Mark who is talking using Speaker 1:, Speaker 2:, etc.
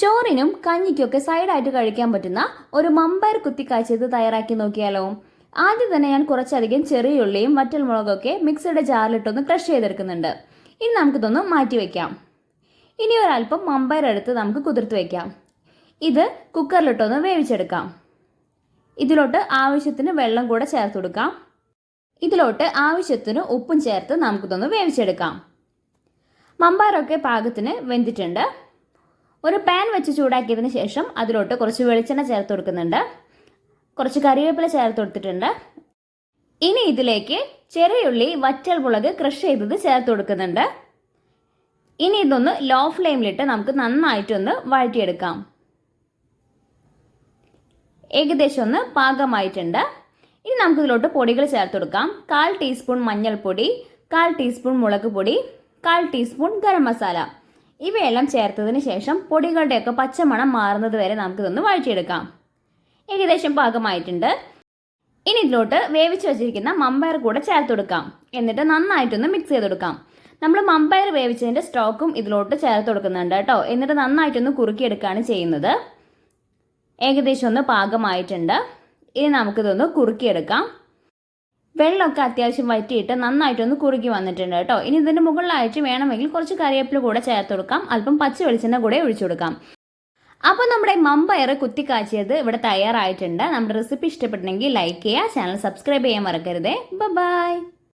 Speaker 1: ചോറിനും കഞ്ഞിക്കൊക്കെ സൈഡായിട്ട് കഴിക്കാൻ പറ്റുന്ന ഒരു മമ്പയർ കുത്തിക്കാഴ്ചത് തയ്യാറാക്കി നോക്കിയാലോ? ആദ്യം തന്നെ ഞാൻ കുറച്ചധികം ചെറിയുള്ളിയും വറ്റൽമുളകൊക്കെ മിക്സിയുടെ ജാറിലിട്ടൊന്ന് ക്രഷ് ചെയ്തെടുക്കുന്നുണ്ട്. ഇനി നമുക്കിതൊന്ന് മാറ്റി വയ്ക്കാം ഇനി ഒരല്പം മമ്പയർ എടുത്ത് നമുക്ക് കുതിർത്ത് വയ്ക്കാം ഇത് കുക്കറിലിട്ടൊന്ന് വേവിച്ചെടുക്കാം. ഇതിലോട്ട് ആവശ്യത്തിന് വെള്ളം കൂടെ ചേർത്ത് കൊടുക്കാം. ഇതിലോട്ട് ആവശ്യത്തിന് ഉപ്പും ചേർത്ത് നമുക്കിതൊന്ന് വേവിച്ചെടുക്കാം. മമ്പാറൊക്കെ പാകത്തിന് വെന്തിട്ടുണ്ട്. ഒരു പാൻ വെച്ച് ചൂടാക്കിയതിന് ശേഷം അതിലോട്ട് കുറച്ച് വെളിച്ചെണ്ണ ചേർത്ത് കൊടുക്കുന്നുണ്ട്. കുറച്ച് കറിവേപ്പില ചേർത്ത് കൊടുത്തിട്ടുണ്ട്. ഇനി ഇതിലേക്ക് ചെറിയുള്ളി വറ്റൽ മുളക് ക്രഷ് ചെയ്തത് ചേർത്ത് കൊടുക്കുന്നുണ്ട്. ഇനി ഇതൊന്ന് ലോ ഫ്ലെയിമിലിട്ട് നമുക്ക് നന്നായിട്ടൊന്ന് വഴറ്റിയെടുക്കാം. ഏകദേശം ഒന്ന് പാകമായിട്ടുണ്ട്. ഇനി നമുക്ക് ഇതിലോട്ട് പൊടികൾ ചേർത്ത് കൊടുക്കാം. കാൽ ടീസ്പൂൺ മഞ്ഞൾപ്പൊടി കാൽ ടീസ്പൂൺ മുളക് പൊടി കാൽ ടീസ്പൂൺ ഗരം മസാല. ഇവയെല്ലാം ചേർത്തതിന് ശേഷം പൊടികളുടെയൊക്കെ പച്ചമണം മാറുന്നത് വരെ നമുക്കിതൊന്ന് വഴിച്ചെടുക്കാം ഏകദേശം പാകമായിട്ടുണ്ട്. ഇനി ഇതിലോട്ട് വേവിച്ച് വെച്ചിരിക്കുന്ന മമ്പയർ കൂടെ ചേർത്ത് കൊടുക്കാം. എന്നിട്ട് നന്നായിട്ടൊന്ന് മിക്സ് ചെയ്ത് കൊടുക്കാം. നമ്മൾ മമ്പയർ വേവിച്ചതിന്റെ സ്റ്റോക്കും ഇതിലോട്ട് ചേർത്ത് കൊടുക്കുന്നുണ്ട് കേട്ടോ. എന്നിട്ട് നന്നായിട്ടൊന്ന് കുറുക്കിയെടുക്കുകയാണ് ചെയ്യുന്നത്. ഏകദേശം ഒന്ന് പാകമായിട്ടുണ്ട്. ഇനി നമുക്കിതൊന്ന് കുറുക്കിയെടുക്കാം. വെള്ളമൊക്കെ അത്യാവശ്യം വറ്റിയിട്ട് നന്നായിട്ടൊന്ന് കുറുകി വന്നിട്ടുണ്ട് കേട്ടോ. ഇനി ഇതിന്റെ മുകളിലായിട്ട് വേണമെങ്കിൽ കുറച്ച് കറിവേപ്പില കൂടെ ചേർത്ത് കൊടുക്കാം. അല്പം പച്ച വെളിച്ചെണ്ണ കൂടെ ഒഴിച്ചു കൊടുക്കാം. അപ്പോൾ നമ്മുടെ മമ്പയർ കുത്തിക്കാച്ചിയത് ഇവിടെ തയ്യാറായിട്ടുണ്ട്. നമ്മുടെ റെസിപ്പി ഇഷ്ടപ്പെട്ടെങ്കിൽ ലൈക്ക് ചെയ്യുക ചാനൽ സബ്സ്ക്രൈബ് ചെയ്യാൻ മറക്കരുതേ. ബൈ